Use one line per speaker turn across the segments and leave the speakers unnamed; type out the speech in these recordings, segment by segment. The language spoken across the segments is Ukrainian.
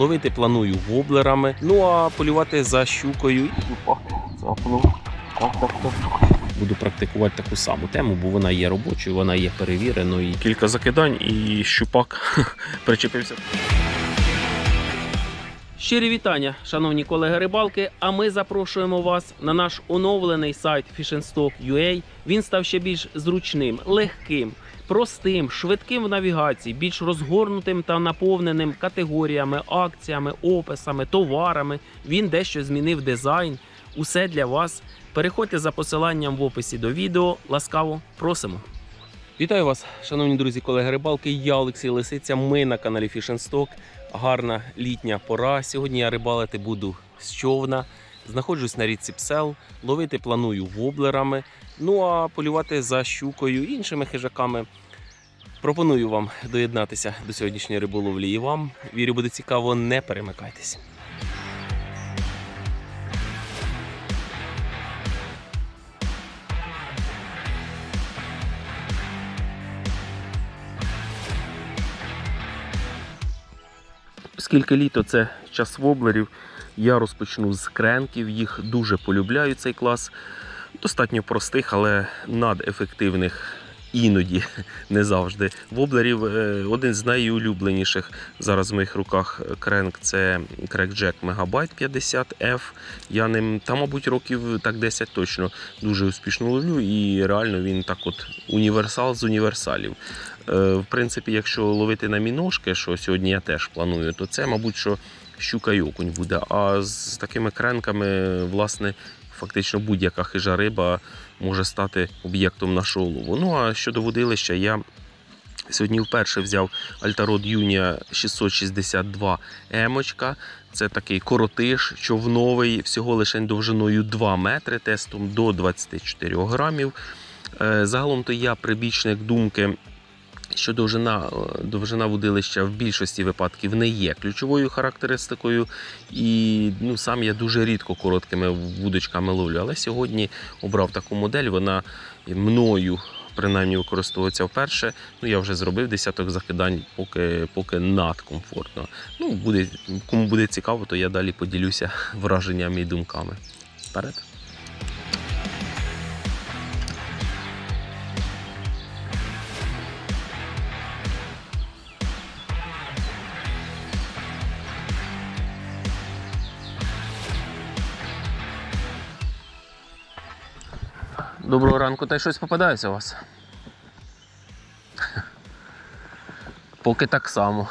Ловити планую воблерами. Ну а полювати за щукою і. Так, так, так. Буду практикувати таку саму тему, бо вона є робочою, вона є перевіреною. Кілька закидань і щупак причепився. Щирі вітання, шановні колеги рибалки. А ми запрошуємо вас на наш оновлений сайт FishingStock.ua. Він став ще більш зручним, легким, простим, швидким в навігації, більш розгорнутим та наповненим категоріями, акціями, описами, товарами. Він дещо змінив дизайн. Усе для вас. Переходьте за посиланням в описі до відео. Ласкаво просимо. Вітаю вас, шановні друзі, колеги рибалки. Я Олексій Лисиця. Ми на каналі Fish. Гарна літня пора. Сьогодні я рибалити буду з човна. Знаходжусь на річці Псел. Ловити планую воблерами. Ну а полювати за щукою іншими хижаками. Пропоную вам доєднатися до сьогоднішньої риболовлі і вам. Вірю, буде цікаво, не перемикайтесь. Оскільки літо це час воблерів, я розпочну з кренків. Їх дуже полюбляю цей клас. Достатньо простих, але надефективних. Іноді не завжди. Воблерів е, один з найулюбленіших зараз в моїх руках кренк це Crackjack Megabyte 50F. Я ним та, мабуть, років так 10 точно дуже успішно ловлю, і реально він так от універсал з універсалів. Е, В принципі, якщо ловити на міножки, що сьогодні я теж планую, то це, мабуть, що щука і окунь буде. А з такими кренками, власне, фактично будь-яка хижа риба може стати об'єктом нашого лову. Ну а щодо водилища, я сьогодні вперше взяв Альтарод Юнія 662 емочка. Це такий коротиш, човновий, всього лише довжиною 2 метри, тестом до 24 грамів. Е, Загалом то я прибічник думки, що довжина, е, довжина водилища в більшості випадків не є ключовою характеристикою. І ну, сам я дуже рідко короткими вудочками ловлю. Але сьогодні обрав таку модель, вона мною принаймні використовується вперше. Ну, я вже зробив десяток закидань, поки, поки надкомфортно. Ну, буде, кому буде цікаво, то я далі поділюся враженнями і думками. Вперед! Доброго ранку, та й щось попадається у вас? Поки так само.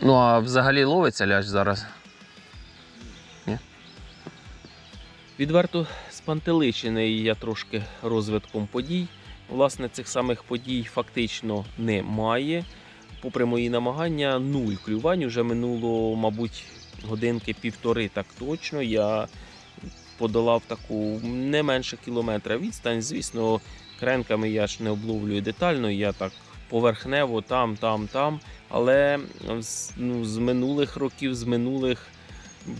Ну, а взагалі ловиться ляж зараз? Ні? Відверто спантеличений я трошки розвитком подій. Власне, цих самих подій фактично немає. Попри мої намагання, нуль клювань. Уже минуло, мабуть, годинки півтори, так точно. Я подолав таку не менше кілометра відстань. Звісно, кренками я ж не обловлюю детально, я так поверхнево там, там, там. Але ну, з минулих років, з минулих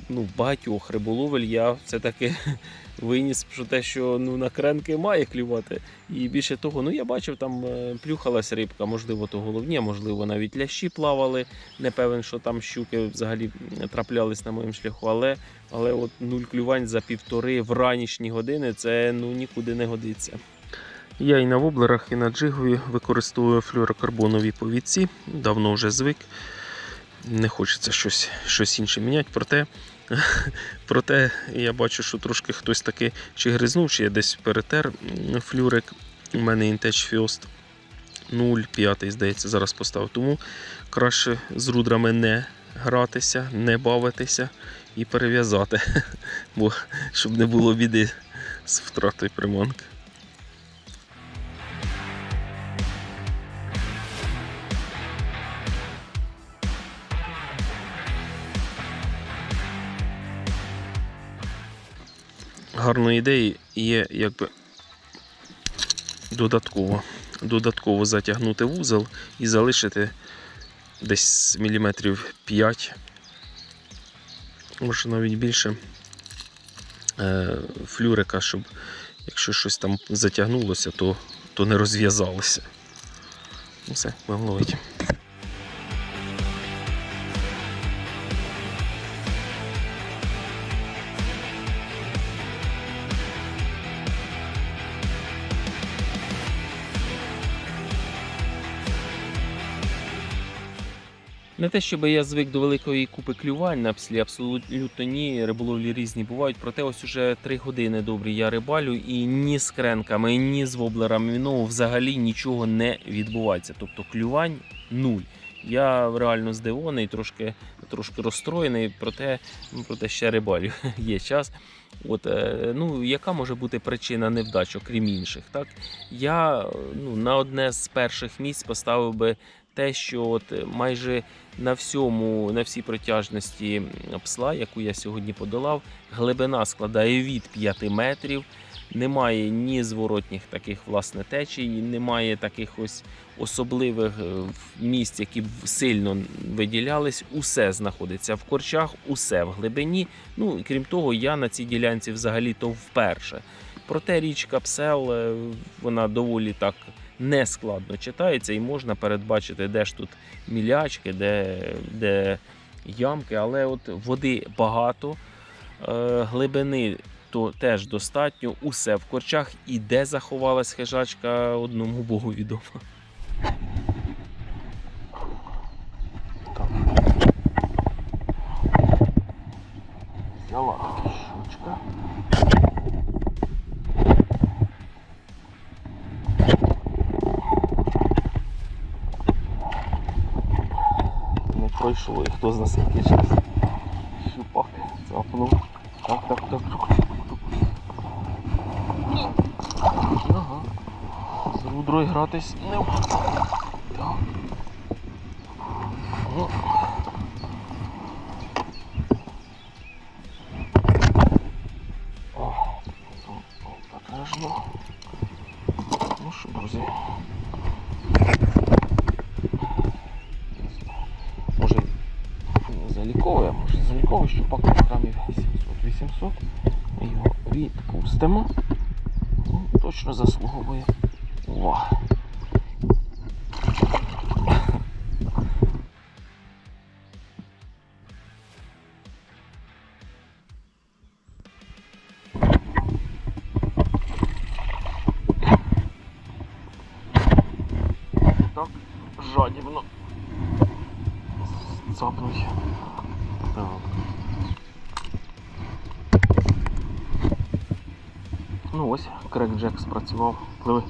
ну, багатьох риболовель я все-таки виніс про те, що ну, на кренки має клювати. І більше того, ну я бачив, там е, плюхалась рибка, можливо, то головні, можливо, навіть лящі плавали. Не певен, що там щуки взагалі траплялись на моєму шляху, але, але от нуль клювань за півтори в ранішні години це ну, нікуди не годиться. Я і на воблерах, і на джигові використовую флюорокарбонові повідці. Давно вже звик. Не хочеться щось, щось інше міняти. Проте, проте я бачу, що трошки хтось таки чи гризнув, чи я десь перетер флюрик. У мене Intech Fiost 0,5, здається, зараз поставив. Тому краще з рудрами не гратися, не бавитися і перев'язати, бо щоб не було біди з втратою приманки. Гарної ідеї є якби додатково, додатково затягнути вузол і залишити десь міліметрів 5, може навіть більше е, флюрика, щоб якщо щось там затягнулося, то, то не розв'язалося. Ну все, будемо ловити. Не те, щоб я звик до великої купи клювань на пслі, абсолютно ні. Риболовлі різні бувають. Проте ось уже три години добрі я рибалю і ні з кренками, ні з воблерами ну, взагалі нічого не відбувається. Тобто клювань нуль. Я реально здивований, трошки, трошки розстроєний, проте, ну, проте ще рибалю. Є час. От, е, ну, яка може бути причина невдач, окрім інших? Так? Я ну, на одне з перших місць поставив би те, що от майже на всьому, на всій протяжності псла, яку я сьогодні подолав, глибина складає від 5 метрів. Немає ні зворотніх таких власне течій, немає таких ось особливих е, місць, які б сильно виділялись. Усе знаходиться в корчах, усе в глибині. Ну і крім того, я на цій ділянці взагалі то вперше. Проте річка Псел, е, вона доволі так нескладно читається, і можна передбачити, де ж тут мілячки, де, де ямки, але от води багато, е, глибини то теж достатньо, усе в корчах, і де заховалась хижачка, одному Богу відомо. Взяла таки. Пройшло, і хто з нас який час. Щупак цапнув. Так, так, так. Ага. З рудрою гратись не Так. Відпустимо. Ну, точно заслуговує. О. Жадібно цапнуть. Так. Ну ось, крек Джек спрацював. Пливи.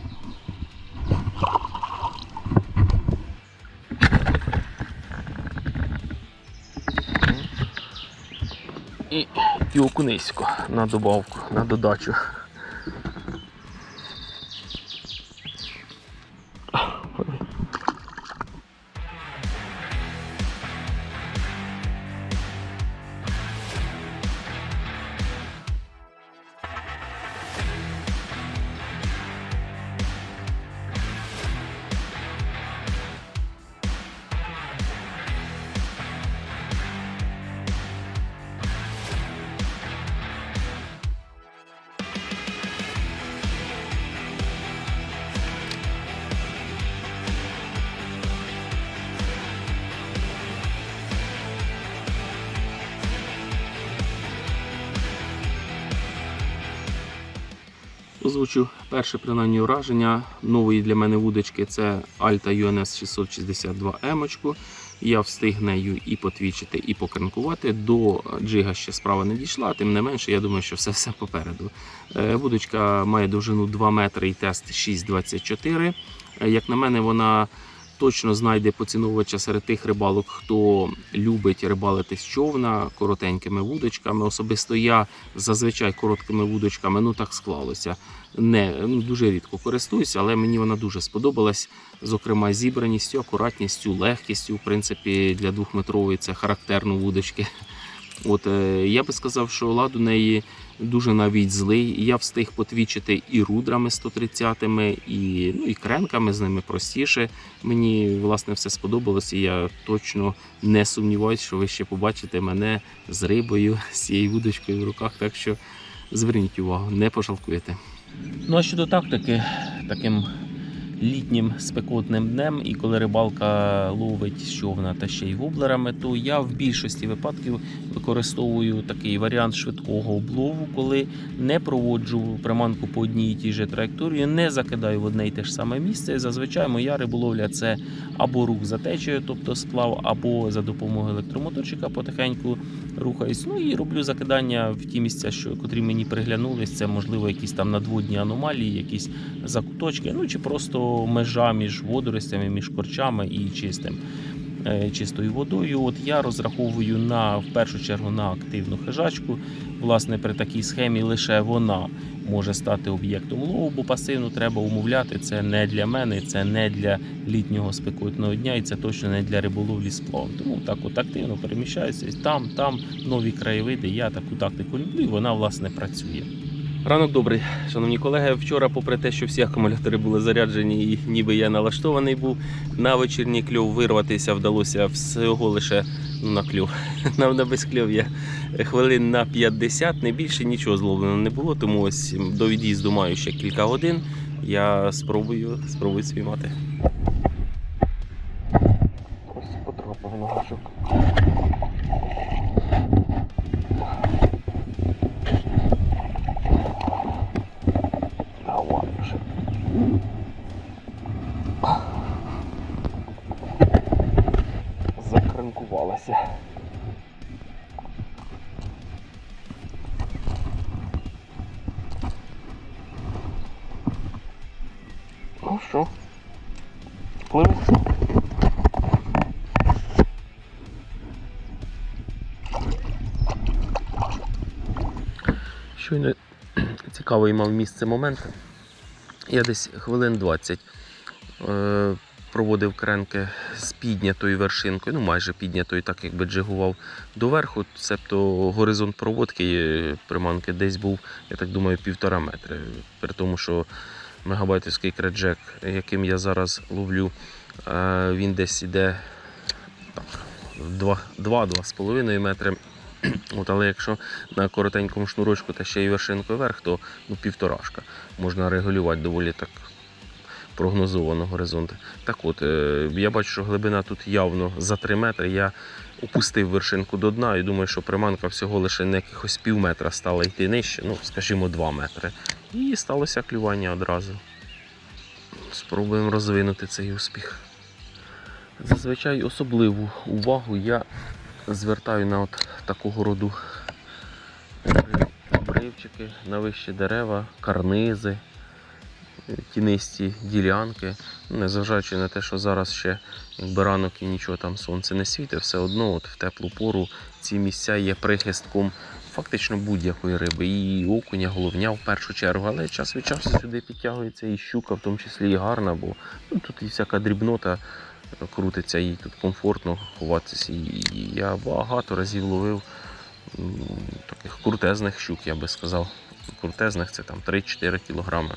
І, і окунисько на добавку, на додачу. Озвучу перше принаймні враження нової для мене вудочки це Alta UNS 662 емочку. Я встиг нею і потвічити, і покранкувати. До джига ще справа не дійшла, тим не менше, я думаю, що все все попереду. Е, Вудочка має довжину 2 метри і тест 6,24. Е, Як на мене, вона точно знайде поціновувача серед тих рибалок, хто любить рибалити з човна коротенькими вудочками. Особисто я зазвичай короткими вудочками, ну так склалося. Не ну, дуже рідко користуюся, але мені вона дуже сподобалась. Зокрема, зібраністю, акуратністю, легкістю. В принципі, для двохметрової це характерно вудочки. От е, я би сказав, що лад у неї дуже навіть злий. Я встиг потвічити і рудрами 130-ми, і, ну, і кренками з ними простіше. Мені власне все сподобалось, і я точно не сумніваюся, що ви ще побачите мене з рибою, з цією вудочкою в руках. Так що зверніть увагу, не пожалкуєте. Ну а щодо тактики, таким літнім спекотним днем, і коли рибалка ловить з човна та ще й воблерами, то я в більшості випадків використовую такий варіант швидкого облову, коли не проводжу приманку по одній і тій же траєкторії, не закидаю в одне й те ж саме місце. Зазвичай моя риболовля це або рух за течею, тобто сплав, або за допомогою електромоторчика потихеньку рухаюсь. Ну і роблю закидання в ті місця, що котрі мені приглянулись. Це можливо якісь там надводні аномалії, якісь закуточки, ну чи просто межа між водоростями, між корчами і чистим. е, Чистою водою, от я розраховую на в першу чергу на активну хижачку. Власне, при такій схемі лише вона може стати об'єктом лову, бо пасивну треба умовляти. Це не для мене, це не для літнього спекотного дня, і це точно не для риболовлі з плавом. Тому так от активно переміщаюся. Там, там нові краєвиди. Я таку тактику люблю, і вона власне працює. Ранок добрий, шановні колеги. Вчора, попри те, що всі акумулятори були заряджені, і ніби я налаштований був на вечірній кльов вирватися вдалося всього лише на кльов. На, на безкльов'я хвилин на 50, не більше нічого зловлено не було. Тому ось до від'їзду маю ще кілька годин. Я спробую, спробую спіймати. Ось потрапив на гачок. Закранкувалася. Ну що? Пливи. Щойно цікавий мав місце момент. Я десь хвилин 20 е, проводив кренки з піднятою вершинкою, ну майже піднятою, так якби джигував доверху. Себто горизонт проводки е, приманки десь був, я так думаю, півтора метри. При тому, що мегабайтовський креджек, яким я зараз ловлю, е, він десь іде 2-2,5 метри. От, але якщо на коротенькому шнурочку та ще й вершинкою вверх, то ну, півторашка. Можна регулювати доволі так прогнозовано горизонти. Так от, е, я бачу, що глибина тут явно за 3 метри. Я опустив вершинку до дна і думаю, що приманка всього лише на якихось пів метра стала йти нижче, ну, скажімо, 2 метри. І сталося клювання одразу. Спробуємо розвинути цей успіх. Зазвичай особливу увагу я звертаю на от такого роду обривчики, на вищі дерева, карнизи, тінисті ділянки. Незважаючи на те, що зараз ще якби ранок і нічого там сонце не світить, все одно от в теплу пору ці місця є прихистком фактично будь-якої риби. І окуня, головня в першу чергу, але час від часу сюди підтягується і щука, в тому числі і гарна, бо ну, тут і всяка дрібнота крутиться, їй тут комфортно ховатися. І я багато разів ловив таких крутезних щук, я би сказав. Крутезних це там 3-4 кілограми.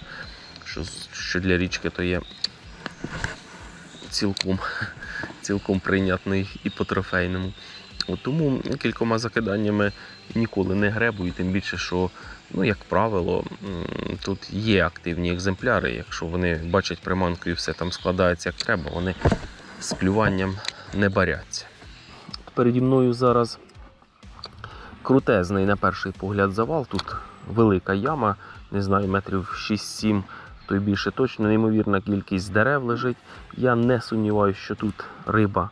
Що, що для річки то є цілком, цілком прийнятний і по трофейному. Тому кількома закиданнями ніколи не гребую, тим більше, що, ну, як правило, тут є активні екземпляри. Якщо вони бачать приманку і все там складається як треба, вони з клюванням не баряться. Переді мною зараз крутезний на перший погляд завал. Тут велика яма, не знаю, метрів 6-7, то більше точно, неймовірна кількість дерев лежить. Я не сумніваюся, що тут риба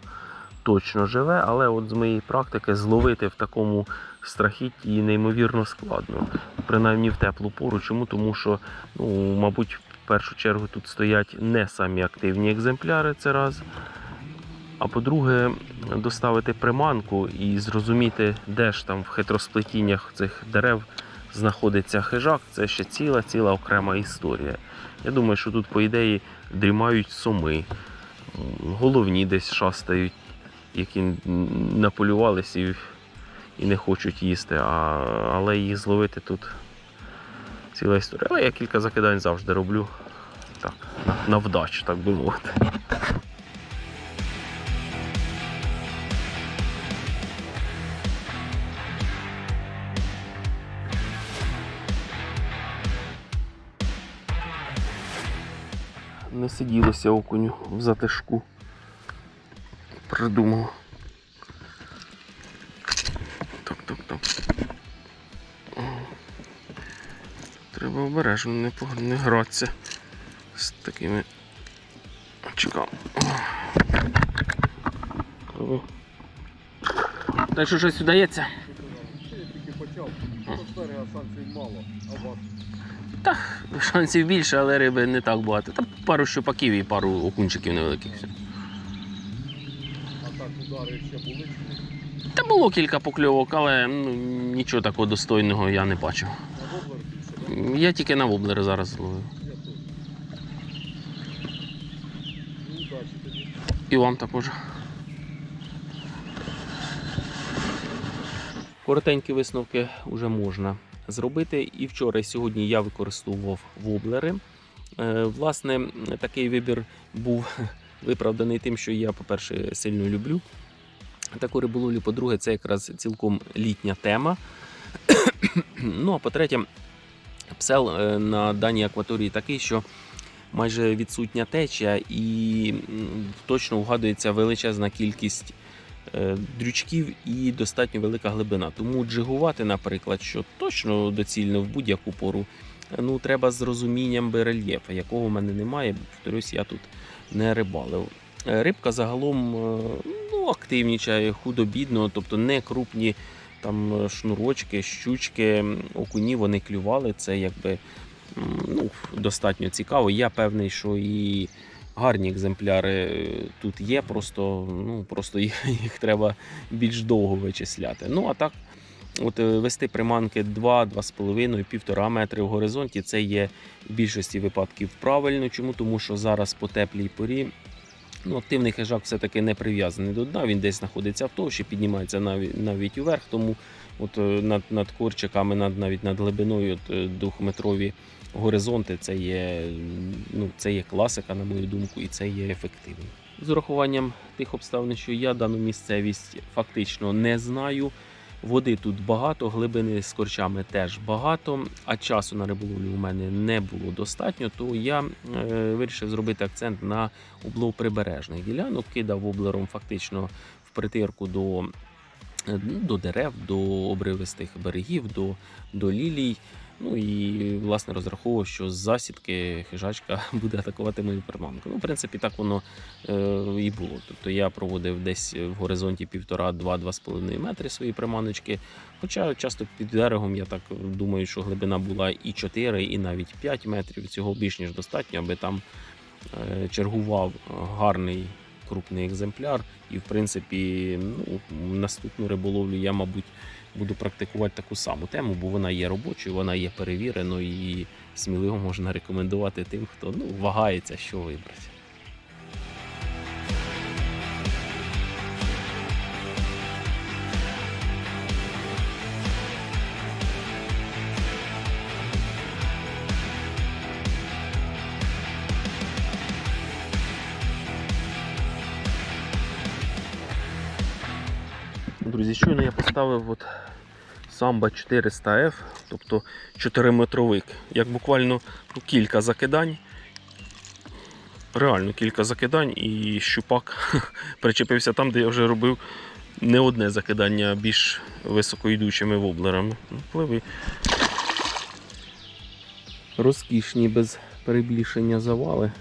точно живе, але от з моєї практики зловити в такому страхітті неймовірно складно. Принаймні в теплу пору. Чому? Тому що, ну, мабуть, в першу чергу тут стоять не самі активні екземпляри, це раз. А по-друге, доставити приманку і зрозуміти, де ж там в хитросплетіннях цих дерев знаходиться хижак, це ще ціла ціла окрема історія. Я думаю, що тут, по ідеї, дрімають соми, м, головні десь шастають, які н- наполювались і, і не хочуть їсти, а, але їх зловити тут ціла історія. Але я кілька закидань завжди роблю так, на, на вдачу, так би мовити. Не сиділося окуню в затишку. Придумав. Так, так, так. Треба обережно не, не гратися з такими очками. Так що щось вдається?
Тільки почав. Берега шансів мало, а у вас
Шансів більше, але риби не так багато. Там пару щупаків і пару окунчиків невеликих. все.
а так удари ще були?
Та було кілька покльовок, але ну, нічого такого достойного я не бачив.
На воблер?
Я тільки на воблери зараз ловив.
Ну.
І вам також. Коротенькі висновки вже можна зробити. І вчора, і сьогодні я використовував воблери. Е, Власне, такий вибір був виправданий тим, що я, по-перше, сильно люблю таку риболовлю. По-друге, це якраз цілком літня тема. ну а по-третє, псел е, на даній акваторії такий, що майже відсутня течія і точно вгадується величезна кількість дрючків і достатньо велика глибина. Тому джигувати, наприклад, що точно доцільно в будь-яку пору. е, Ну, треба з розумінням рельєфу, якого в мене немає. Повторюсь, я тут не рибалив. Е, Рибка загалом е, ну, активнічає, худо-бідно, тобто не крупні там е, шнурочки, щучки, окуні вони клювали. Це якби ну, достатньо цікаво. Я певний, що і гарні екземпляри е, тут є, просто, ну, просто їх, їх треба більш довго вичисляти. Ну а так, от е, вести приманки 2, 2,5, 1,5 метри в горизонті це є в більшості випадків правильно. Чому? Тому що зараз по теплій порі. Ну, активний хижак все-таки не прив'язаний до дна, він десь знаходиться в товщі, піднімається навіть, навіть уверх, тому от е, над, над корчиками, над, навіть над глибиною от, е, двохметрові горизонти це є, ну, це є класика, на мою думку, і це є ефективно. З урахуванням тих обставин, що я дану місцевість фактично не знаю. Води тут багато, глибини з корчами теж багато, а часу на риболовлю у мене не було достатньо, то я е, вирішив зробити акцент на облов прибережних ділянок, кидав воблером фактично в притирку до, е, ну, до дерев, до обривистих берегів, до, до лілій. Ну і власне розраховував, що з засідки хижачка буде атакувати мою приманку. Ну, в принципі, так воно е, і було. Тобто я проводив десь в горизонті 1,5-2-2,5 метри свої приманочки. Хоча часто під берегом я так думаю, що глибина була і 4, і навіть 5 метрів. Цього більш ніж достатньо, аби там е, чергував гарний крупний екземпляр. І в принципі, ну, наступну риболовлю я, мабуть, буду практикувати таку саму тему, бо вона є робочою, вона є перевіреною і сміливо можна рекомендувати тим, хто ну, вагається, що вибрати. Друзі, щойно я поставив от самбо 400F, тобто 4-метровик. Як буквально ну, кілька закидань. Реально кілька закидань і щупак причепився там, де я вже робив не одне закидання більш високоїдучими воблерами. Ну, Пливи. Розкішні без перебільшення завали.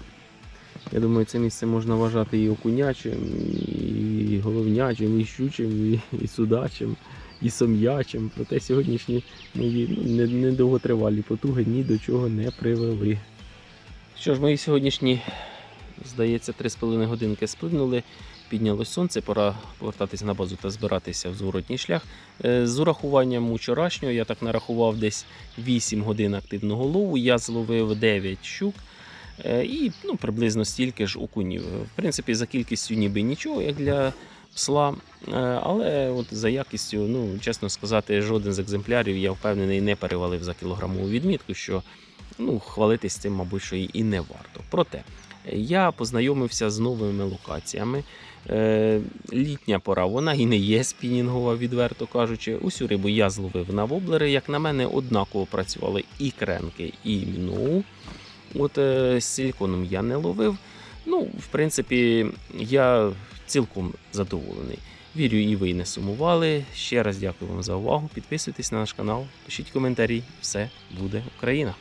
Я думаю, це місце можна вважати і окунячим, і головнячим, і щучим, і, і судачим, і сом'ячим. Проте сьогоднішні мої ну, недовготривалі потуги ні до чого не привели. Що ж, мої сьогоднішні, здається, 3,5 годинки сплинули. Піднялось сонце, пора повертатися на базу та збиратися в зворотній шлях. Е, З урахуванням вчорашнього я так нарахував десь 8 годин активного лову. Я зловив 9 щук. Е, І ну, приблизно стільки ж окунів. В принципі, за кількістю ніби нічого, як для псла. Е, Але от за якістю, ну, чесно сказати, жоден з екземплярів, я впевнений, не перевалив за кілограмову відмітку, що ну, хвалитись цим, мабуть, що і не варто. Проте я познайомився з новими локаціями. Е, Літня пора, вона і не є спінінгова, відверто кажучи. Усю рибу я зловив на воблери. Як на мене, однаково працювали і кренки, і міноу. От е, з силіконом я не ловив. Ну, в принципі, я цілком задоволений. Вірю, і ви не сумували. Ще раз дякую вам за увагу. Підписуйтесь на наш канал, пишіть коментарі. Все буде Україна!